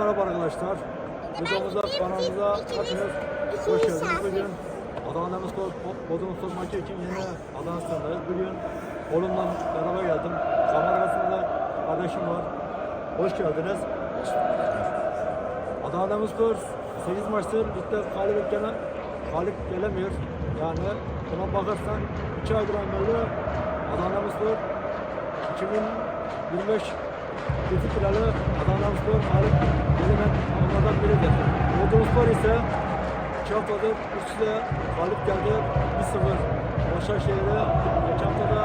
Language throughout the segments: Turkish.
merhaba arkadaşlar. Videomuza, kanalımıza hepiniz hoş geldiniz. Bugün Adana Demirspor Bodrum Spor maçı için yine Adana Stadı'ndayız. Bugün oğlumla beraber geldim. Kamera arasında kardeşim var. Hoş geldiniz. Adana Demirspor 8 maçtır ligde galip gelen galip gelemiyor. Yani buna bakarsan 2 aydır böyle Adana Demirspor 2025 Kötü kralı Adana Spor galip gelemen onlardan biridir. Bodrum Spor ise iki haftadır üstte galip geldi 1-0. Başakşehir'e geçen hafta da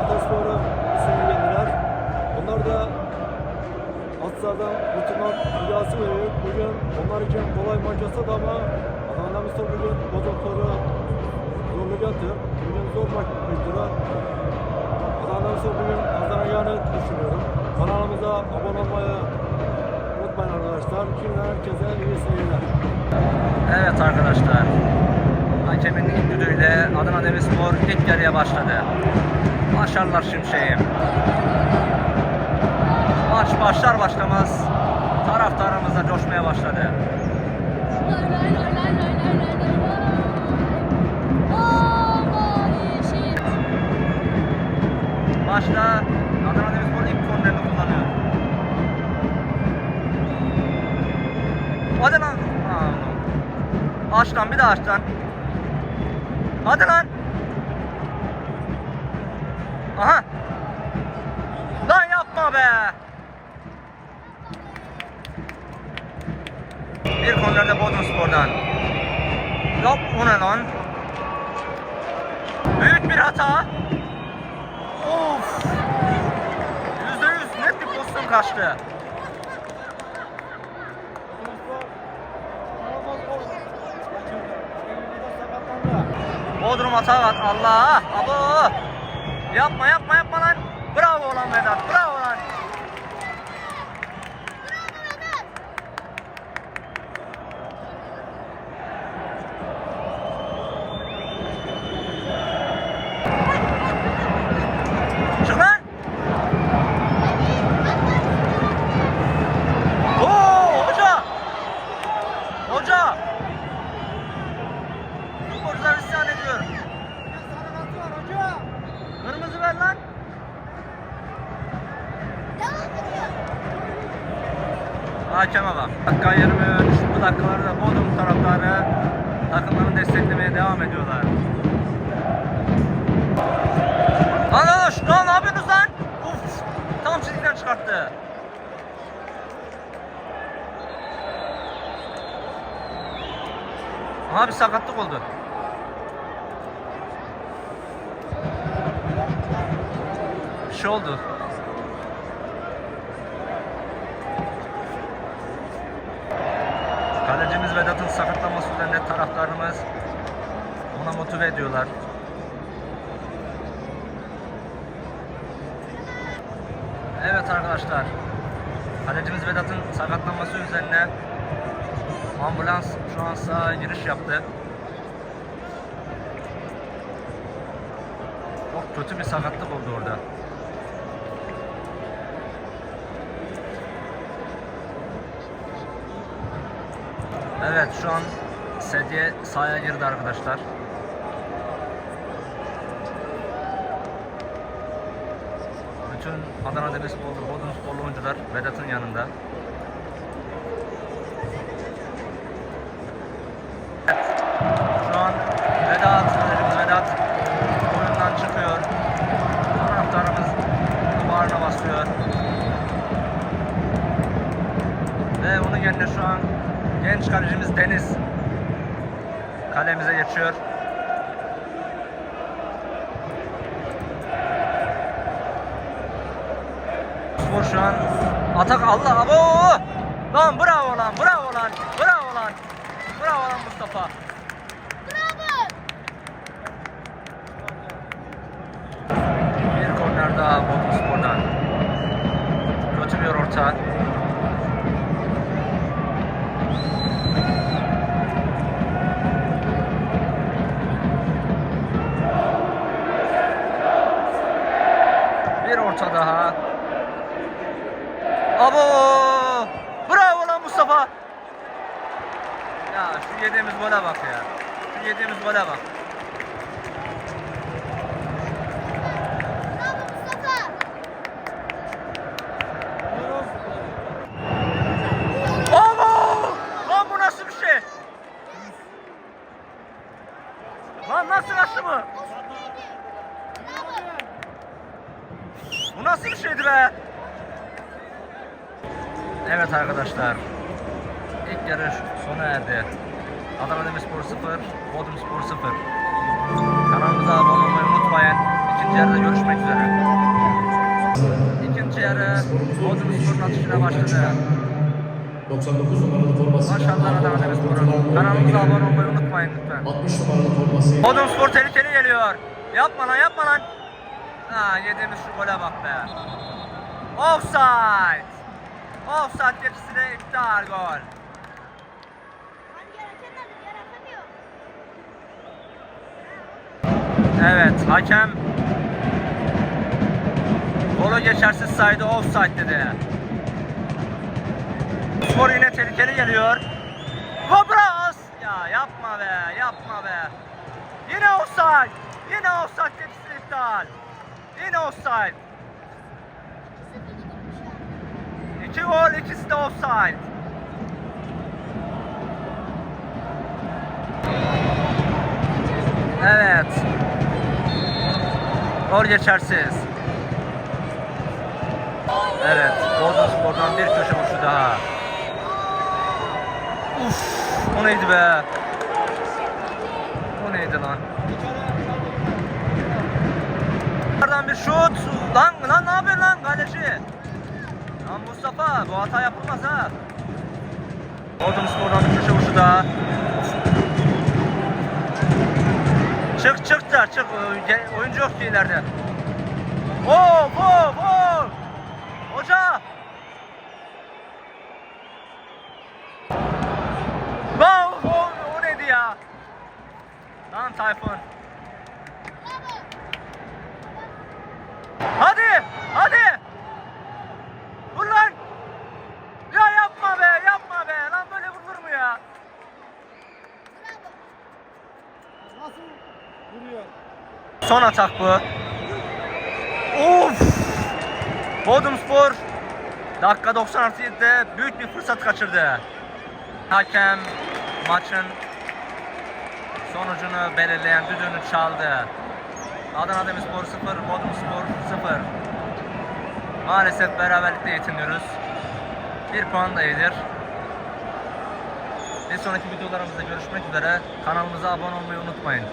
Ataspor'u 1-0 yendiler. Onlar da Atsa'dan kurtulmak rüyası veriyor. Bugün onlar için kolay maç olsa da ama Adana Spor bugün Bodrum Spor'u zorlayacaktır. Bugün zor maç bekliyorlar. Adana Spor bugün kazanacağını düşünüyorum. Kanalımıza abone olmayı unutmayın arkadaşlar. Şimdiden herkese iyi seyirler. Evet arkadaşlar. Hakemin düdüğüyle Adana Demirspor ilk yarıya başladı. Başarılar Şimşek'im. Maç başlar başlamaz taraftarımız da coşmaya başladı. Maçta Adana Demirspor ilk kornerini kullanıyor. Hadi lan. Aç bir daha aç lan. Hadi lan. Aha. Lan yapma be. Bir kornerde Bodrum Spor'dan. Yok o ne lan? Büyük bir hata. Of. Yüzde yüz net bir pozisyon kaçtı. Bodrum hata var. Allah! Abo! Yapma yapma yapma lan. Bravo lan Vedat. Bravo lan. Çık lan. Oo hoca. Hoca. Futbolcular isyan ediyor. Kırmızı ver lan. Hakeme bak. Dakika 23. Bu dakikalarda Bodrum taraftarı takımlarını desteklemeye devam ediyorlar. Lan lan ne yapıyorsunuz lan? Uf, tam çizgiden çıkarttı. Aha bir sakatlık oldu. Bir şey oldu. Sakatlanması üzerine taraftarımız ona motive ediyorlar. Evet arkadaşlar. Kalecimiz Vedat'ın sakatlanması üzerine ambulans şu an sağa giriş yaptı. Çok kötü bir sakatlık oldu orada. Evet şu an sedye sahaya girdi arkadaşlar. Bütün Adana Demirsporlu, Bodrum Sporlu oyuncular Vedat'ın yanında. Kalemize geçiyor. Spor şu an atak Allah abo! Lan bravo lan bravo lan bravo lan bravo lan Mustafa. Bir korner daha Bodrum Spor'dan. Kötü bir orta. Bir orta daha. Abo! Bravo lan Mustafa. Mustafa. Ya şu yediğimiz gole bak ya. Şu yediğimiz gole bak. Şey? Lan nasıl bu? Bravo. Bu nasıl bir şeydi be? Evet arkadaşlar. İlk yarış sona erdi. Adana Demirspor 0, Bodrum Spor 0. Kanalımıza abone olmayı unutmayın. İkinci yarıda görüşmek üzere. İkinci yarı Bodrum Spor'un atışına başladı. 99 numaralı forması. Maşallah Adana Demirspor'un. Kanalımıza abone olmayı unutmayın lütfen. 60 numaralı forması. Bodrum Spor tehlikeli geliyor. Yapma lan yapma lan. Ha yediğimiz şu gole bak be. Offside. Offside geçisi de iptal gol. Evet hakem golü geçersiz saydı offside dedi. Spor yine tehlikeli geliyor. Vabras! Ya yapma be yapma be. Yine offside. Yine offside geçisi iptal. Yine offside. İki gol ikisi de offside. Evet. Gol geçersiz. Evet. Bodrum Spor'dan bir köşe vuruşu daha. Uf, o neydi be? O neydi lan? Oradan bir şut. Lan lan ne yapıyorsun lan kaleci? Lan Mustafa bu hata yapılmaz ha. Bodrum Spor'dan bir köşe vuruşu daha. Çık çık da çık. Oyuncu yok ileride. Oo, oo, oo. Hoca. Wow, o, o neydi ya? Lan Tayfun. Hadi, hadi. Vur lan. Ya yapma be, yapma be. Lan böyle vurulur mu ya? Nasıl vuruyor? Son atak bu. Of! Bodrum Spor dakika 96'da büyük bir fırsat kaçırdı. Hakem maçın sonucunu belirleyen düdüğünü çaldı. Adana Demirspor 0, Bodrum Spor 0. Maalesef beraberlikle yetiniyoruz. Bir puan da iyidir. Bir sonraki videolarımızda görüşmek üzere. Kanalımıza abone olmayı unutmayın.